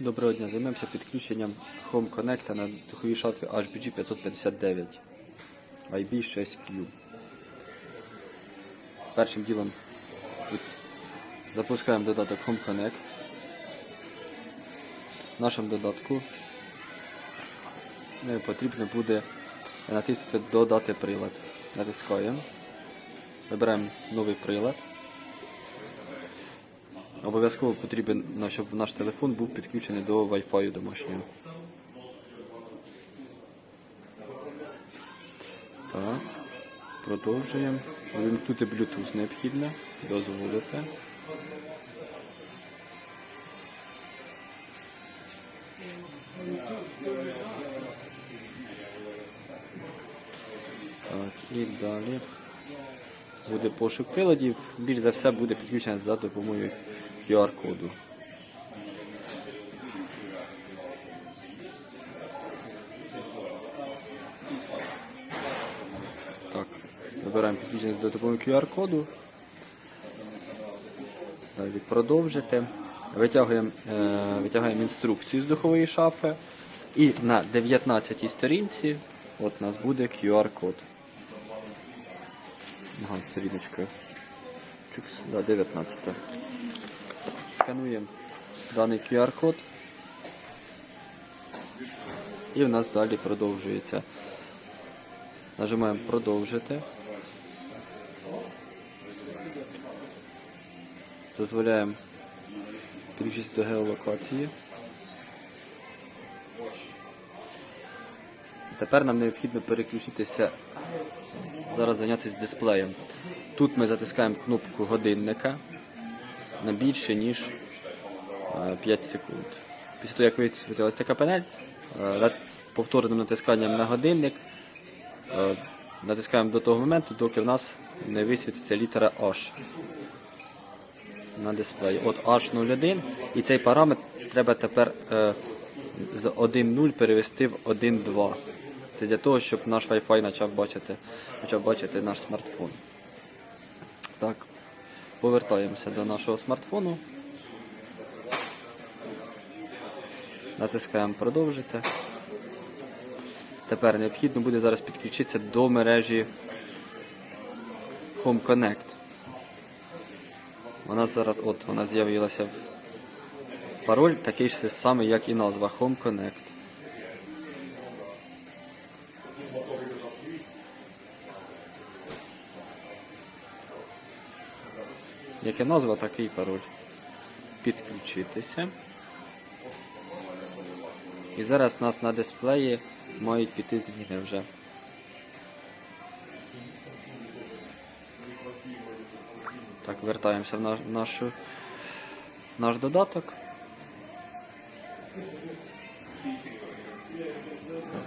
Доброго дня, займемося підключенням Home Connect на духовій шафі HBG 559 IB6Q. Першим ділом запускаємо додаток Home Connect. В нашому додатку е, потрібно буде натиснути Додати прилад. Натискаємо. Вибираємо новий прилад. Обов'язково потрібен, щоб наш телефон був підключений до Wi-Fi домашнього. Так. Продовжуємо. Увімкнути Bluetooth необхідно. Дозволити. Так, і далі буде пошук приладів. Більш за все буде підключено за допомогою QR-коду. Так, вибираємо підключення за допомогою QR-коду. Далі продовжити. Витягуємо, е, витягуємо інструкцію з духової шафи. І на 19 сторінці от у нас буде QR-код. Ага, сторіночка. Чукс, да, 19. Скануємо даний QR-код. І в нас далі продовжується. Нажимаємо продовжити. Дозволяємо підключитися до геолокації. Тепер нам необхідно переключитися, зараз зайнятися дисплеєм. Тут ми затискаємо кнопку годинника на більше, ніж е, 5 секунд. Після того, як висвітилася така панель, е, повторним натисканням на годинник е, натискаємо до того моменту, доки в нас не висвітиться літера H на дисплеї. От H01 і цей параметр треба тепер е, з 1.0 перевести в 1.2. Це для того, щоб наш Wi-Fi почав бачити, почав бачити наш смартфон. Так, повертаємося до нашого смартфону. Натискаємо продовжити. Тепер необхідно буде зараз підключитися до мережі Home Connect. Вона зараз, от вона з'явилася. Пароль такий ж самий, як і назва Home Connect. Яке назва, такий пароль. Підключитися. І зараз у нас на дисплеї мають піти зміни вже. Так, вертаємося в наш, нашу, наш додаток. Так,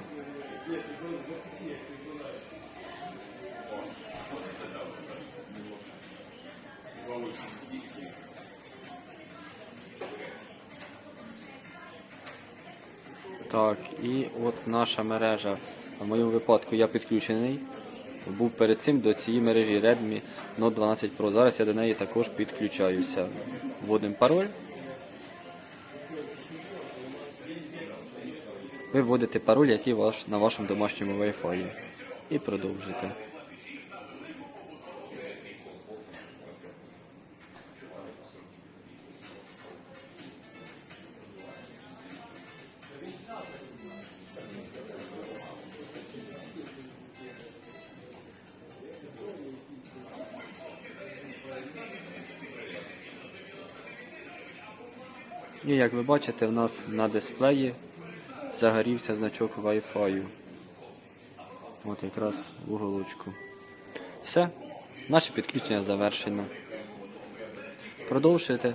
і от наша мережа. В моєму випадку я підключений. Був перед цим до цієї мережі Redmi Note 12 Pro. Зараз я до неї також підключаюся. Вводимо пароль. Ви вводите пароль, який ваш, на вашому домашньому Wi-Fi. І продовжите. І як ви бачите, в нас на дисплеї загорівся значок Wi-Fi. От якраз в уголочку. Все, наше підключення завершено. Продовжуєте.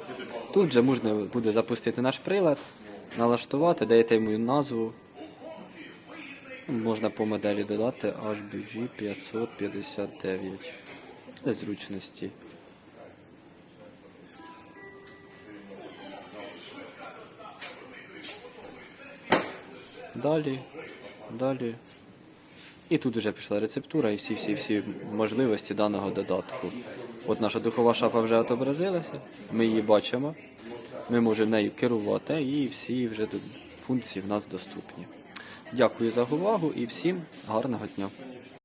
Тут же можна буде запустити наш прилад, налаштувати, даєте йому назву. Можна по моделі додати HBG 559 для зручності. Далі, далі. І тут вже пішла рецептура і всі-всі-всі можливості даного додатку. От наша духова шафа вже отобразилася, ми її бачимо. Ми можемо нею керувати і всі вже функції в нас доступні. Дякую за увагу і всім гарного дня.